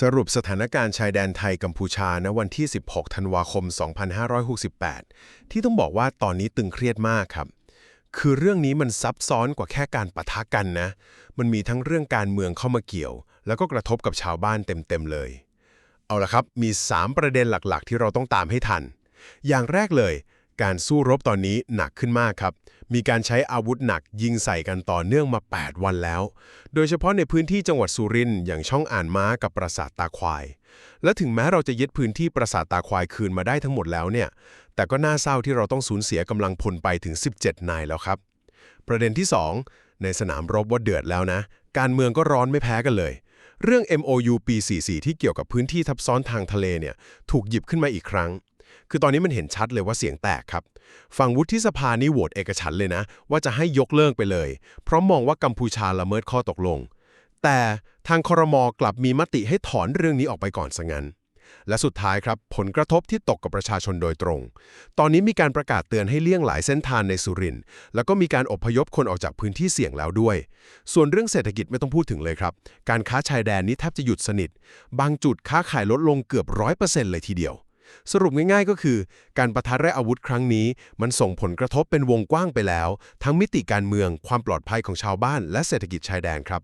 สรุปสถานการณ์ชายแดนไทยกัมพูชาณวันที่ 16 ธันวาคม 2568 ที่ต้องบอกว่าตอนนี้ตึงเครียดมากครับ คือเรื่องนี้มันซับซ้อนกว่าแค่การปะทะกันนะ มันมีทั้งเรื่องการเมืองเข้ามาเกี่ยว แล้วก็กระทบกับชาวบ้านเต็มๆเลย เอาละครับ มี 3 ประเด็นหลักๆ ที่เราต้องตามให้ทัน อย่างแรกเลย การสู้รบตอนนี้หนักขึ้นมากครับ มีการใช้อาวุธหนักยิงใส่กันต่อเนื่องมา 8 วันแล้ว โดยเฉพาะในพื้นที่จังหวัดสุรินทร์อย่างช่องอ่านม้ากับปราสาทตาควาย และถึงแม้เราจะยึดพื้นที่ปราสาทตาควายคืนมาได้ทั้งหมดแล้วเนี่ย แต่ก็น่าเศร้าที่เราต้องสูญเสียกำลังพลไปถึง 17 นายแล้วครับ ประเด็นที่ 2 ในสนามรบว่าเดือดแล้วนะ การเมืองก็ร้อนไม่แพ้กันเลยเรื่อง MOU ปี44ที่เกี่ยวกับพื้นที่ทับซ้อนทางทะเลเนี่ยถูกหยิบขึ้นมาอีกครั้ง คือตอนนี้มันเห็นชัดเลยว่าเสียงแตกครับ ฝั่งวุฒิสภานี่โหวตเอกฉันเลยนะ ว่าจะให้ยกเลิกไปเลย เพราะมองว่ากัมพูชาละเมิดข้อตกลง แต่ทางคอรมอกลับมีมติให้ถอนเรื่องนี้ออกไปก่อนซะงั้น และสุดท้ายครับ ผลกระทบที่ตกกับประชาชนโดยตรง ตอนนี้มีการประกาศเตือนให้เลี่ยงหลายเส้นทางในสุรินทร์แล้วก็มีการอพยพคนออกจากพื้นที่เสี่ยงแล้วด้วย ส่วนเรื่องเศรษฐกิจไม่ต้องพูดถึงเลยครับ การค้าชายแดนนี้แทบจะหยุดสนิท บางจุดค้าขายลดลงเกือบร้อยเปอร์เซ็นต์เลยทีเดียว สรุปง่ายๆก็คือ การประทะแร่อาวุธครั้งนี้ มันส่งผลกระทบเป็นวงกว้างไปแล้ว ทั้งมิติการเมือง ความปลอดภัยของชาวบ้านและเศรษฐกิจชายแดนครับ